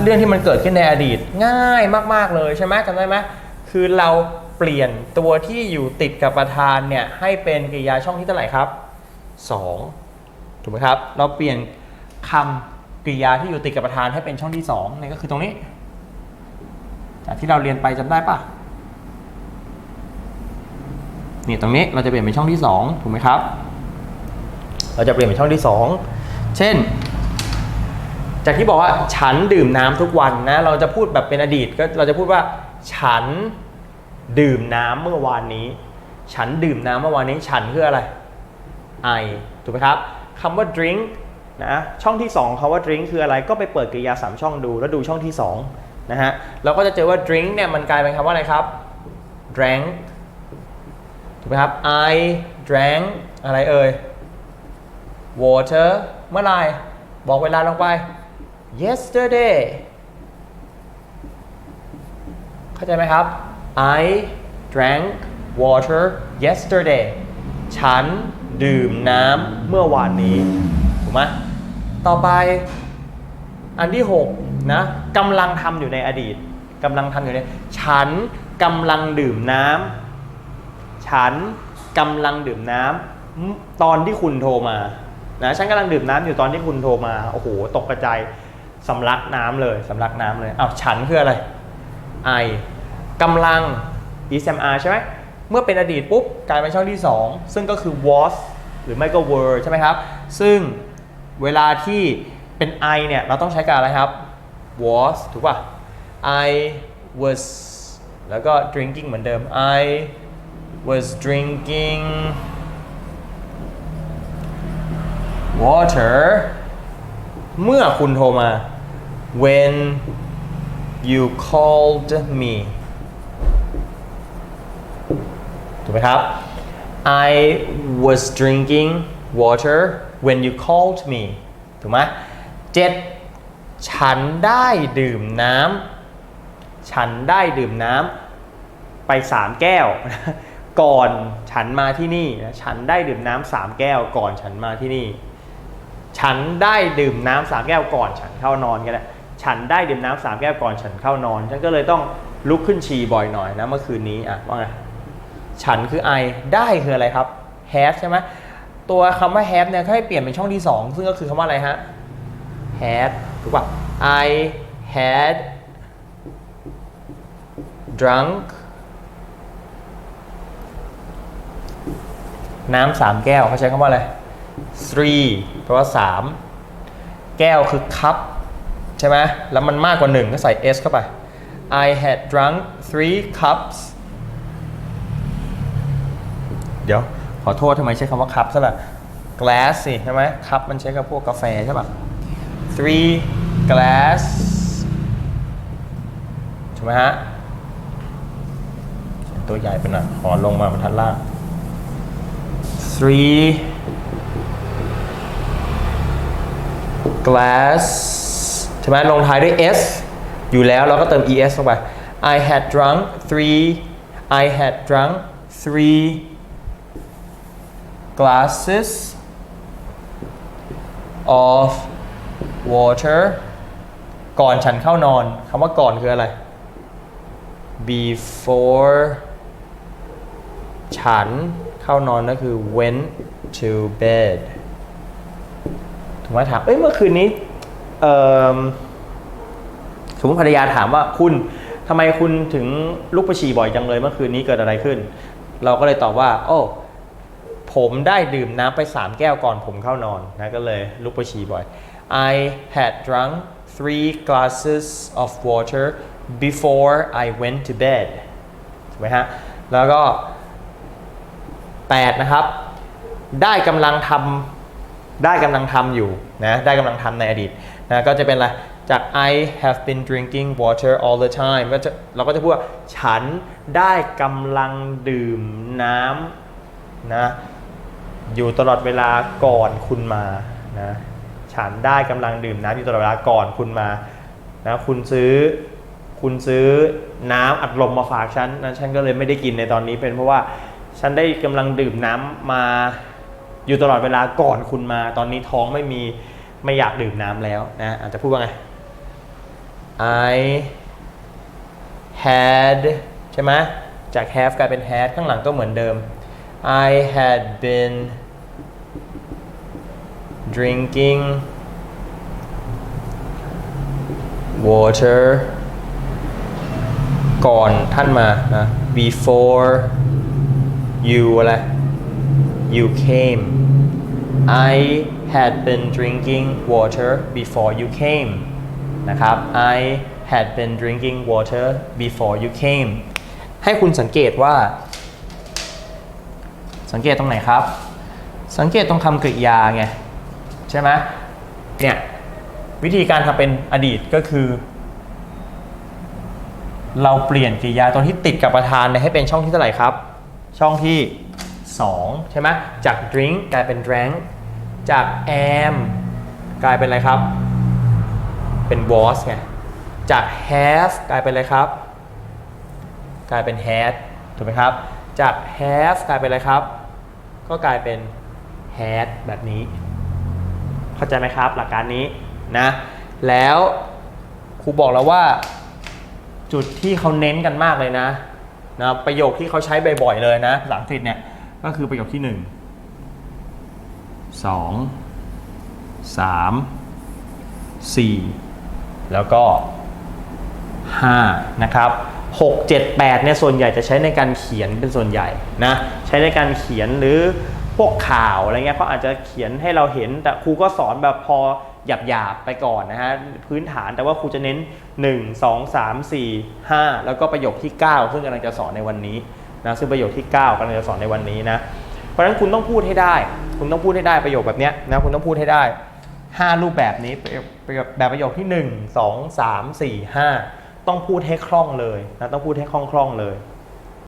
เรื่องที่มันเกิดขึ้นในอดีตง่ายมาก ๆ เลยใช่ไหมจำได้ไหมคือเราเปลี่ยนตัวที่อยู่ติดกับประธานเนี่ยให้เป็นกริยาช่องที่เท่าไหร่ครับ 2 ถูกไหมครับ เราเปลี่ยนคำกริยาที่อยู่ติดกับประธานให้เป็นช่องที่2นี่ก็คือตรงนี้จากที่เราเรียนไปจำได้ปะนี่ตรงนี้เราจะเปลี่ยนเป็นช่องที่ 2 ถูกไหมครับ เราจะเปลี่ยนเป็นช่องที่ 2 เช่น จากที่บอกว่าฉันดื่มน้ำทุกวันนะ เราจะพูดแบบเป็นอดีตก็เราจะพูดว่า ฉันดื่มน้ำเมื่อวานนี้ ฉันดื่มน้ำเมื่อวานนี้ ฉันคืออะไร I ถูกไหมครับคำว่า drink นะช่องที่ 2คำว่า drink คืออะไรก็ไปเปิดกริยา 3 ช่องดูแล้วดูช่องที่ 2 นะฮะเราก็จะเจอว่า drink เนี่ยมันกลายเป็นคำว่าอะไรครับ drank ถูกไหมครับ I drank อะไรเอ่ย water เมื่อไหรบอกเวลาลงไป yesterday เข้าใจไหมครับ I drank water yesterday ฉันดื่มน้ำเมื่อวานนี้ ถูกไหมต่อไปอันที่ 6 นะกำลังทำอยู่ในอดีตกำลังทำอยู่ใน ฉันกำลังดื่มน้ำฉันกำลังดื่มน้ำตอนที่คุณโทรมานะฉันกำลังดื่มน้ำอยู่ตอนที่คุณโทรมา โอ้โห ตกกระจาย สำลักน้ำเลยสำลักน้ำเลยอ้าวฉันคืออะไร I กำลัง ESMR ใช่ไหมเมื่อเป็นอดีตปุ๊บกลายเป็นช่องที่ 2 ซึ่งก็คือ was หรือไม่ก็ were ใช่ไหมครับ ซึ่งเวลาที่เป็น I เนี่ยเราต้องใช้การอะไรครับ was ถูกป่ะ I was แล้วก็ drinking เหมือนเดิม I was drinking water เมื่อคุณโทรมา when you called me ถูกไหมครับ I was drinking water when you called me ถูกไหมเจ็ดฉันได้ดื่มน้ำฉันได้ดื่มน้ำไปสามแก้ว ก่อนฉันมาที่นี่ ฉันได้ดื่มน้ำสามแก้วก่อนฉันมาที่นี่ ฉันได้ดื่มน้ำสามแก้วก่อนฉันเข้านอนกันแหละ ฉันได้ดื่มน้ำสามแก้วก่อนฉันเข้านอน ฉันก็เลยต้องลุกขึ้นฉี่บ่อยหน่อยนะเมื่อคืนนี้อะว่าไงฉันคือ I ได้คืออะไรครับ have ใช่ไหมตัวคำว่า have เนี่ยเขาให้เปลี่ยนเป็นช่องที่ 2 ซึ่งก็คือคำว่าอะไรฮะ had ถูกป่ะ I had drunk น้ำสามแก้วเขาใช้คำว่าอะไร three แปลว่า3แก้วคือ cup ใช่ไหมแล้วมันมากกว่า 1 ก็ใส่ s เข้าไป I had drunk three cups เดี๋ยวขอโทษทำไมใช้คำว่า cup ซะละ glass สิใช่ไหม cup มันใช้กับพวกกาแฟใช่ป่ะ three glass ใช่ไหมฮะ ตัวใหญ่ไปหน่อยขอลงมาบรรทัดล่าง three glass ใช่ไหมลงท้ายด้วย s อยู่แล้วเราก็เติม es ลงไป I had drunk three I had drunk three glasses of water ก่อนฉันเข้านอนคำว่าก่อนคืออะไร before ฉันเข้านอนก็คือ went to bed ถูกไหมถามเอ้ยเมื่อคืนนี้ สมมติภรรยาถามว่าคุณทำไมคุณถึงลุกไปฉี่บ่อยจังเลยเมื่อคืนนี้เกิดอะไรขึ้น เราก็เลยตอบว่า โอ้ผมได้ดื่มน้ำไป 3 แก้วก่อนผมเข้านอนนะก็เลยลุกไปฉี่บ่อย I had drunk three glasses of water before I went to bed ถูกไหมฮะ แล้วก็ 8 นะครับ ได้กำลังทำ ได้กำลังทำอยู่นะได้กำลังทำในอดีตนะก็จะเป็นอะไรจาก I have been drinking water all the time ก็จะเราก็จะพูดว่า ฉันได้กำลังดื่มน้ำนะอยู่ตลอดเวลาก่อนคุณมานะฉันได้กำลังดื่มน้ำอยู่ตลอดเวลาก่อนคุณมานะคุณซื้อคุณซื้อน้ำอัดลมมาฝากฉันนะฉันก็เลยไม่ได้กินในตอนนี้เป็นเพราะว่าฉันได้กำลังดื่มน้ำมา อยู่ตลอดเวลาก่อนคุณมา ตอนนี้ท้องไม่มีไม่อยากดื่มน้ำแล้วนะอาจจะพูดว่าไง I had ใช่ไหมจาก have กลายเป็น had ข้างหลังก็เหมือนเดิม I had been drinking water ก่อนท่านมานะ before you อะไร you came I had been drinking water before you came นะครับ I had been drinking water before you came ให้คุณสังเกตว่า สังเกตตรงไหนครับ สังเกตตรงคำกริยาไง ใช่ไหมเนี่ย วิธีการทำเป็นอดีตก็คือ เราเปลี่ยนกริยาตรงที่ติดกับประธานให้เป็นช่องที่เท่าไหร่ครับ ช่องที่ 2ใช่ไหมจาก drink กลายเป็น drank จาก am กลายเป็นอะไรครับ เป็น was ไง จาก have กลายเป็นอะไรครับ กลายเป็น had ถูกไหมครับ จาก have กลายเป็นอะไรครับ ก็กลายเป็น had แบบนี้ เข้าใจไหมครับ หลักการนี้นะ แล้วครูบอกแล้วว่าจุดที่เขาเน้นกันมากเลยนะนะประโยคที่เขาใช้บ่อยๆเลยนะภาษาอังกฤษเนี่ย ก็คือประโยคที่1 2 3 4แล้วก็5นะครับ6 7 8เนี่ยส่วนใหญ่จะใช้ในการเขียนเป็นส่วนใหญ่นะใช้ในการเขียนหรือพวกข่าวอะไรเงี้ยเขาอาจจะเขียนให้เราเห็นแต่ครูก็สอนแบบพอหยาบๆไปก่อนนะฮะพื้นฐานแต่ว่าครูจะเน้น 1 2 3 4 5 แล้วก็ประโยคที่ 9 ซึ่งกำลังจะสอนในวันนี้ นะซึ่งประโยคที่ 9กำลังจะสอนในวันนี้นะเพราะฉะนั้นคุณต้องพูดให้ได้ คุณต้องพูดให้ได้ประโยคแบบเนี้ยนะคุณต้องพูดให้ได้ 5 รูปแบบนี้ประโยคประโยคแบบประโยคที่ 1 2 3 4 5 ต้องพูดให้คล่องเลยนะต้องพูดให้คล่องๆเลย